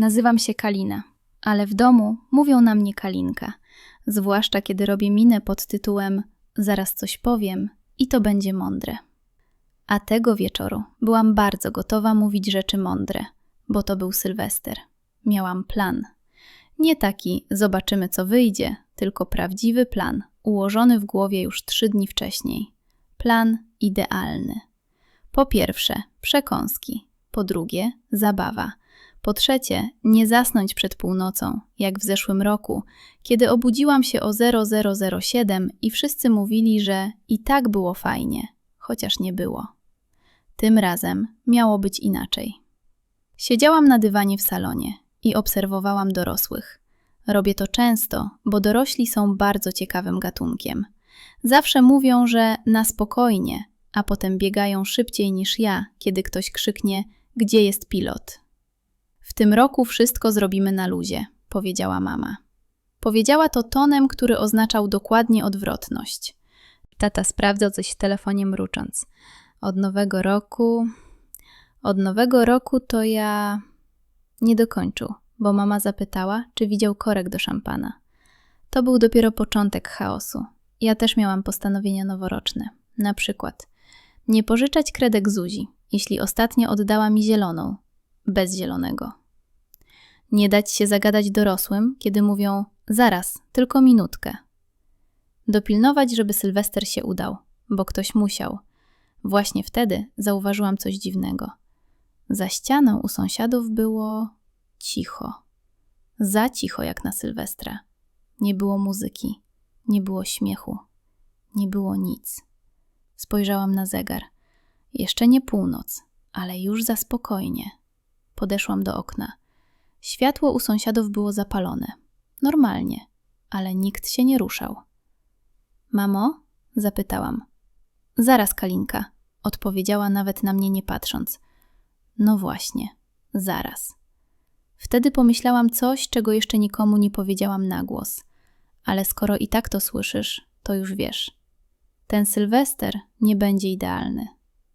Nazywam się Kalina, ale w domu mówią na mnie Kalinka, zwłaszcza kiedy robię minę pod tytułem Zaraz coś powiem i to będzie mądre. A tego wieczoru byłam bardzo gotowa mówić rzeczy mądre, bo to był Sylwester. Miałam plan. Nie taki zobaczymy co wyjdzie, tylko prawdziwy plan, ułożony w głowie już trzy dni wcześniej. Plan idealny. Po pierwsze, przekąski. Po drugie, zabawa. Po trzecie, nie zasnąć przed północą, jak w zeszłym roku, kiedy obudziłam się o 0007 i wszyscy mówili, że i tak było fajnie, chociaż nie było. Tym razem miało być inaczej. Siedziałam na dywanie w salonie i obserwowałam dorosłych. Robię to często, bo dorośli są bardzo ciekawym gatunkiem. Zawsze mówią, że na spokojnie, a potem biegają szybciej niż ja, kiedy ktoś krzyknie: Gdzie jest pilot? W tym roku wszystko zrobimy na luzie, powiedziała mama. Powiedziała to tonem, który oznaczał dokładnie odwrotność. Tata sprawdzał coś w telefonie mrucząc. Od nowego roku. Od nowego roku to ja. Nie dokończył, bo mama zapytała, czy widział korek do szampana. To był dopiero początek chaosu. Ja też miałam postanowienia noworoczne. Na przykład nie pożyczać kredek Zuzi, jeśli ostatnio oddała mi zieloną, bez zielonego. Nie dać się zagadać dorosłym, kiedy mówią zaraz, tylko minutkę. Dopilnować, żeby Sylwester się udał, bo ktoś musiał. Właśnie wtedy zauważyłam coś dziwnego. Za ścianą u sąsiadów było cicho. Za cicho jak na Sylwestra. Nie było muzyki, nie było śmiechu, nie było nic. Spojrzałam na zegar. Jeszcze nie północ, ale już za spokojnie. Podeszłam do okna. Światło u sąsiadów było zapalone. Normalnie, ale nikt się nie ruszał. Mamo? zapytałam. Zaraz, Kalinka, odpowiedziała nawet na mnie nie patrząc. No właśnie, zaraz. Wtedy pomyślałam coś, czego jeszcze nikomu nie powiedziałam na głos. Ale skoro i tak to słyszysz, to już wiesz. Ten Sylwester nie będzie idealny.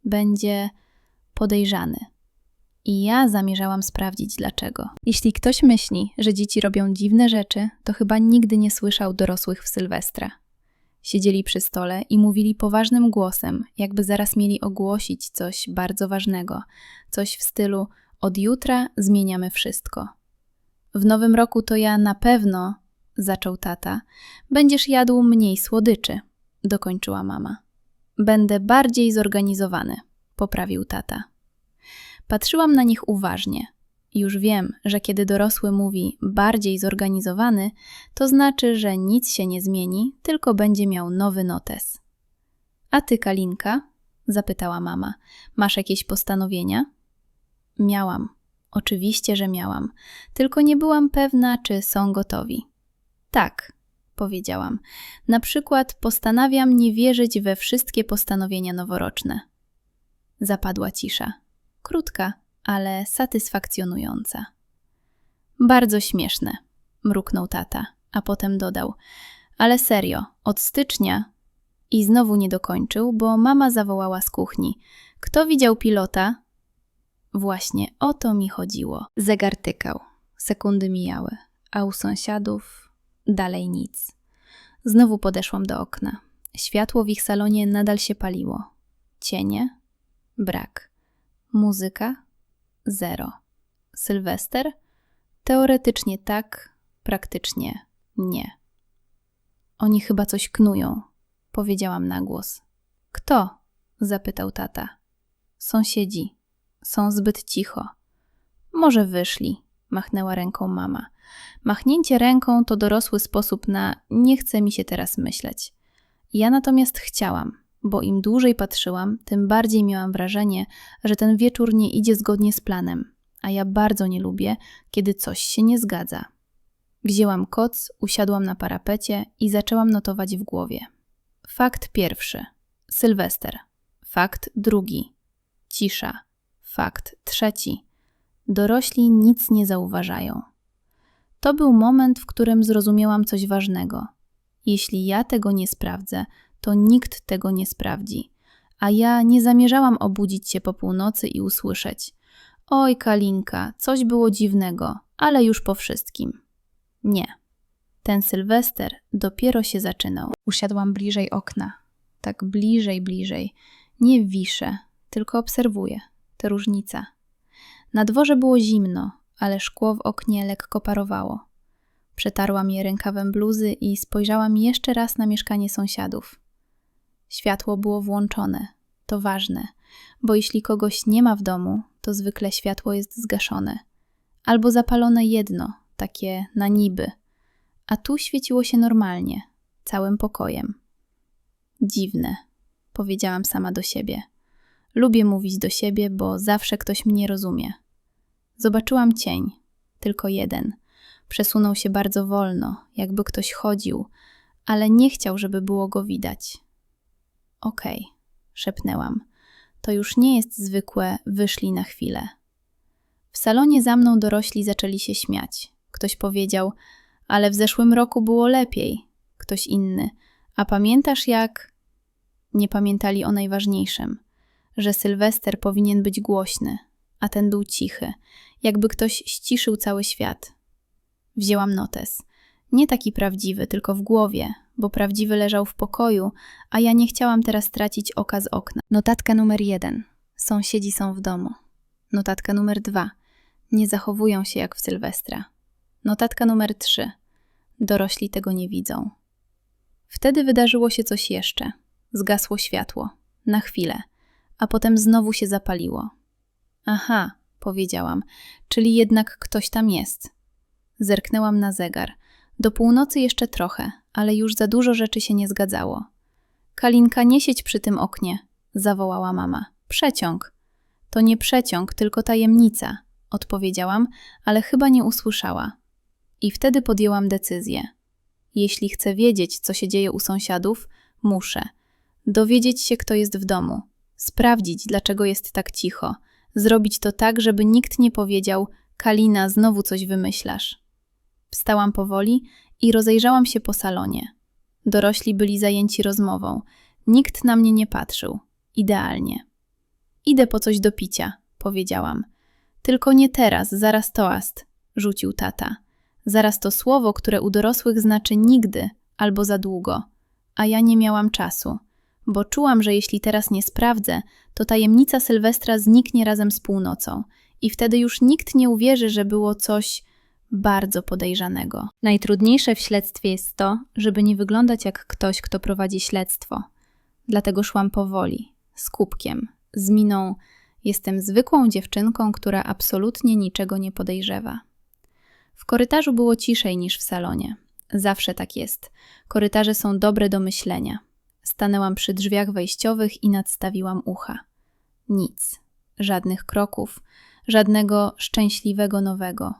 Będzie podejrzany. I ja zamierzałam sprawdzić dlaczego. Jeśli ktoś myśli, że dzieci robią dziwne rzeczy, to chyba nigdy nie słyszał dorosłych w Sylwestra. Siedzieli przy stole i mówili poważnym głosem, jakby zaraz mieli ogłosić coś bardzo ważnego, coś w stylu: Od jutra zmieniamy wszystko. W nowym roku to ja na pewno, zaczął tata, będziesz jadł mniej słodyczy, dokończyła mama. Będę bardziej zorganizowany, poprawił tata. Patrzyłam na nich uważnie. Już wiem, że kiedy dorosły mówi bardziej zorganizowany, to znaczy, że nic się nie zmieni, tylko będzie miał nowy notes. A ty, Kalinka? zapytała mama. Masz jakieś postanowienia? Miałam. Oczywiście, że miałam, tylko nie byłam pewna, czy są gotowi. Tak, powiedziałam. Na przykład postanawiam nie wierzyć we wszystkie postanowienia noworoczne. Zapadła cisza. Krótka, ale satysfakcjonująca. Bardzo śmieszne, mruknął tata, a potem dodał: Ale serio, od stycznia. I znowu nie dokończył, bo mama zawołała z kuchni: Kto widział pilota? Właśnie o to mi chodziło. Zegar tykał, sekundy mijały, a u sąsiadów dalej nic. Znowu podeszłam do okna. Światło w ich salonie nadal się paliło. Cienie? Brak. Muzyka? Zero. Sylwester? Teoretycznie tak, praktycznie nie. Oni chyba coś knują, powiedziałam na głos. Kto? zapytał tata. Sąsiedzi. Są zbyt cicho. Może wyszli, machnęła ręką mama. Machnięcie ręką to dorosły sposób na nie chce mi się teraz myśleć. Ja natomiast chciałam bo im dłużej patrzyłam, tym bardziej miałam wrażenie, że ten wieczór nie idzie zgodnie z planem, a ja bardzo nie lubię, kiedy coś się nie zgadza. Wzięłam koc, usiadłam na parapecie i zaczęłam notować w głowie. Fakt pierwszy. Sylwester. Fakt drugi. Cisza. Fakt trzeci. Dorośli nic nie zauważają. To był moment, w którym zrozumiałam coś ważnego. Jeśli ja tego nie sprawdzę, to nikt tego nie sprawdzi. A ja nie zamierzałam obudzić się po północy i usłyszeć: Oj, Kalinka, coś było dziwnego. ale już po wszystkim. Nie. Ten Sylwester dopiero się zaczynał. Usiadłam bliżej okna. Tak bliżej, bliżej. Nie wiszę, tylko obserwuję. To różnica. Na dworze było zimno, ale szkło w oknie lekko parowało. Przetarłam je rękawem bluzy i spojrzałam jeszcze raz na mieszkanie sąsiadów. Światło było włączone. To ważne, bo jeśli kogoś nie ma w domu, to zwykle światło jest zgaszone. Albo zapalone jedno, takie na niby. A tu świeciło się normalnie, całym pokojem. Dziwne, powiedziałam sama do siebie. Lubię mówić do siebie, bo zawsze ktoś mnie rozumie. Zobaczyłam cień, tylko jeden. Przesunął się bardzo wolno, jakby ktoś chodził, ale nie chciał, żeby było go widać. Okej, okay, szepnęłam. To już nie jest zwykłe wyszli na chwilę. W salonie za mną dorośli zaczęli się śmiać. Ktoś powiedział, ale w zeszłym roku było lepiej. Ktoś inny, a pamiętasz jak. Nie pamiętali o najważniejszym, że Sylwester powinien być głośny, a ten był cichy, jakby ktoś ściszył cały świat. Wzięłam notes. Nie taki prawdziwy, tylko w głowie, bo prawdziwy leżał w pokoju, a ja nie chciałam teraz tracić oka z okna. Notatka numer jeden. Sąsiedzi są w domu. Notatka numer dwa. Nie zachowują się jak w Sylwestra. Notatka numer trzy. Dorośli tego nie widzą. Wtedy wydarzyło się coś jeszcze. Zgasło światło. Na chwilę. A potem znowu się zapaliło. Aha, powiedziałam, czyli jednak ktoś tam jest. Zerknęłam na zegar. Do północy jeszcze trochę, ale już za dużo rzeczy się nie zgadzało. Kalinka, nie siedź przy tym oknie, zawołała mama. Przeciąg. To nie przeciąg, tylko tajemnica, odpowiedziałam, ale chyba nie usłyszała. I wtedy podjęłam decyzję. Jeśli chcę wiedzieć, co się dzieje u sąsiadów, muszę dowiedzieć się, kto jest w domu, sprawdzić, dlaczego jest tak cicho, zrobić to tak, żeby nikt nie powiedział: Kalina, znowu coś wymyślasz. Wstałam powoli i rozejrzałam się po salonie. Dorośli byli zajęci rozmową. Nikt na mnie nie patrzył. Idealnie. Idę po coś do picia, powiedziałam. Tylko nie teraz, zaraz toast, rzucił tata. Zaraz to słowo, które u dorosłych znaczy nigdy albo za długo. A ja nie miałam czasu, bo czułam, że jeśli teraz nie sprawdzę, to tajemnica Sylwestra zniknie razem z północą i wtedy już nikt nie uwierzy, że było coś bardzo podejrzanego. Najtrudniejsze w śledztwie jest to, żeby nie wyglądać jak ktoś, kto prowadzi śledztwo. Dlatego szłam powoli, z kubkiem, z miną jestem zwykłą dziewczynką, która absolutnie niczego nie podejrzewa. W korytarzu było ciszej niż w salonie. Zawsze tak jest. Korytarze są dobre do myślenia. Stanęłam przy drzwiach wejściowych i nadstawiłam ucha. Nic. Żadnych kroków, żadnego szczęśliwego nowego.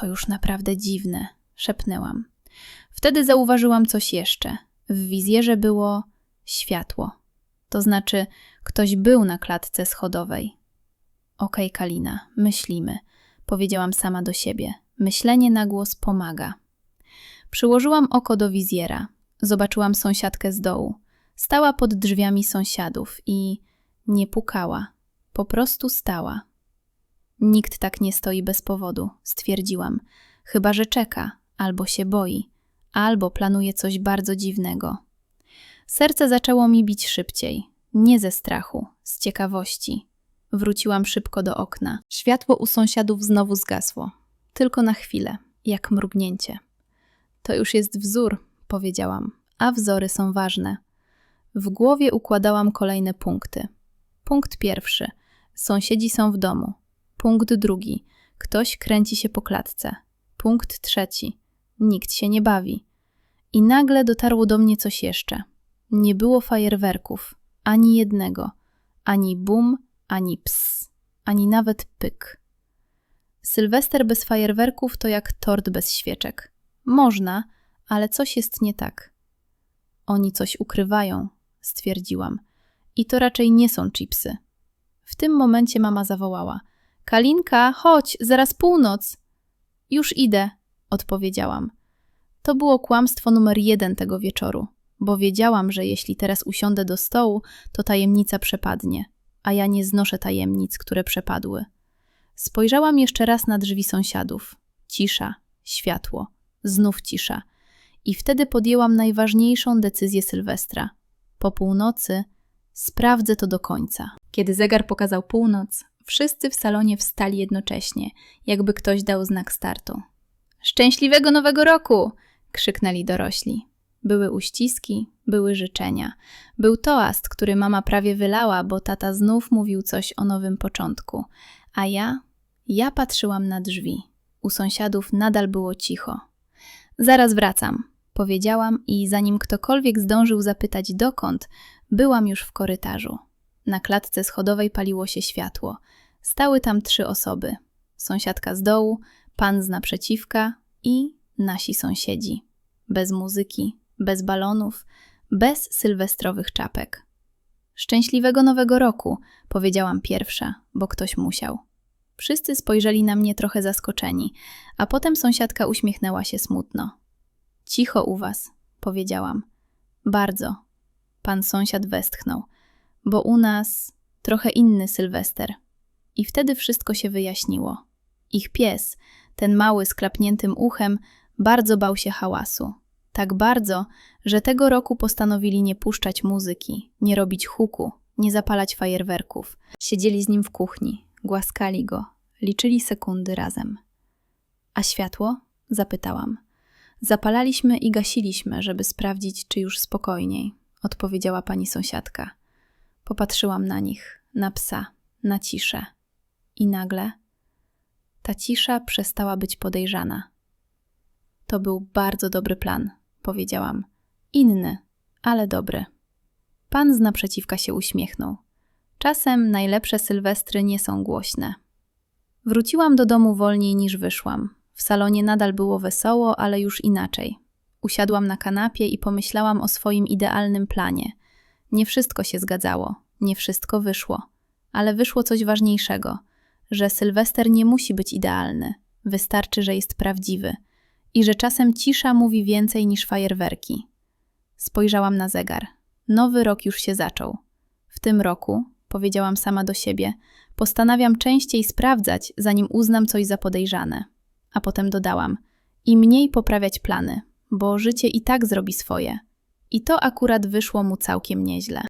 To już naprawdę dziwne, szepnęłam. Wtedy zauważyłam coś jeszcze. W wizjerze było światło. To znaczy, ktoś był na klatce schodowej. Okej, okay, Kalina, myślimy, powiedziałam sama do siebie. Myślenie na głos pomaga. Przyłożyłam oko do wizjera. Zobaczyłam sąsiadkę z dołu. Stała pod drzwiami sąsiadów i nie pukała. Po prostu stała. Nikt tak nie stoi bez powodu, stwierdziłam. Chyba, że czeka, albo się boi, albo planuje coś bardzo dziwnego. Serce zaczęło mi bić szybciej. Nie ze strachu, z ciekawości. Wróciłam szybko do okna. Światło u sąsiadów znowu zgasło. Tylko na chwilę, jak mrugnięcie. To już jest wzór, powiedziałam, a wzory są ważne. W głowie układałam kolejne punkty. Punkt pierwszy. Sąsiedzi są w domu. Punkt drugi. Ktoś kręci się po klatce. Punkt trzeci. Nikt się nie bawi. I nagle dotarło do mnie coś jeszcze. Nie było fajerwerków. Ani jednego. Ani bum, ani ps, ani nawet pyk. Sylwester bez fajerwerków to jak tort bez świeczek. Można, ale coś jest nie tak. Oni coś ukrywają, stwierdziłam. I to raczej nie są chipsy. W tym momencie mama zawołała – Kalinka, chodź, zaraz północ. Już idę, odpowiedziałam. To było kłamstwo numer jeden tego wieczoru, bo wiedziałam, że jeśli teraz usiądę do stołu, to tajemnica przepadnie, a ja nie znoszę tajemnic, które przepadły. Spojrzałam jeszcze raz na drzwi sąsiadów. Cisza, światło, znów cisza. I wtedy podjęłam najważniejszą decyzję Sylwestra. Po północy sprawdzę to do końca. Kiedy zegar pokazał północ, wszyscy w salonie wstali jednocześnie, jakby ktoś dał znak startu. Szczęśliwego nowego roku! krzyknęli dorośli. Były uściski, były życzenia. Był toast, który mama prawie wylała, bo tata znów mówił coś o nowym początku. A ja? Ja patrzyłam na drzwi. U sąsiadów nadal było cicho. Zaraz wracam, powiedziałam i zanim ktokolwiek zdążył zapytać dokąd, byłam już w korytarzu. Na klatce schodowej paliło się światło. Stały tam trzy osoby. Sąsiadka z dołu, pan z naprzeciwka i nasi sąsiedzi. Bez muzyki, bez balonów, bez sylwestrowych czapek. Szczęśliwego nowego roku, powiedziałam pierwsza, bo ktoś musiał. Wszyscy spojrzeli na mnie trochę zaskoczeni, a potem sąsiadka uśmiechnęła się smutno. Cicho u was, powiedziałam. Bardzo. Pan sąsiad westchnął, bo u nas trochę inny Sylwester. I wtedy wszystko się wyjaśniło. Ich pies, ten mały z klapniętym uchem, bardzo bał się hałasu. Tak bardzo, że tego roku postanowili nie puszczać muzyki, nie robić huku, nie zapalać fajerwerków. Siedzieli z nim w kuchni, głaskali go, liczyli sekundy razem. A światło? zapytałam. Zapalaliśmy i gasiliśmy, żeby sprawdzić, czy już spokojniej, odpowiedziała pani sąsiadka. Popatrzyłam na nich, na psa, na ciszę. I nagle ta cisza przestała być podejrzana. To był bardzo dobry plan, powiedziałam. Inny, ale dobry. Pan z naprzeciwka się uśmiechnął. Czasem najlepsze sylwestry nie są głośne. Wróciłam do domu wolniej niż wyszłam. W salonie nadal było wesoło, ale już inaczej. Usiadłam na kanapie i pomyślałam o swoim idealnym planie. Nie wszystko się zgadzało, nie wszystko wyszło, ale wyszło coś ważniejszego, że Sylwester nie musi być idealny, wystarczy, że jest prawdziwy i że czasem cisza mówi więcej niż fajerwerki. Spojrzałam na zegar. Nowy rok już się zaczął. W tym roku, powiedziałam sama do siebie, postanawiam częściej sprawdzać, zanim uznam coś za podejrzane. A potem dodałam: i mniej poprawiać plany, bo życie i tak zrobi swoje. I to akurat wyszło mu całkiem nieźle.